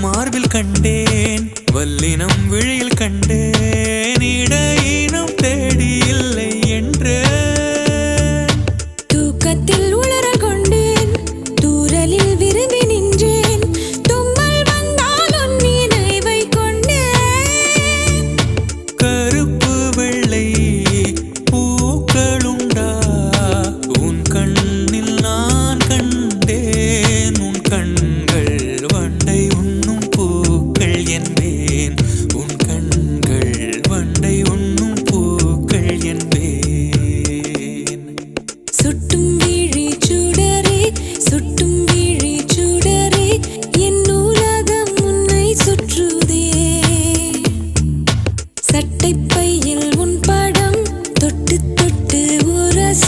மார்பில் கண்டேன் வல்லினம் விழியில் கண்டேன். சட்டைப்பையில் உன் படம் தொட்டு தொட்டு உரச.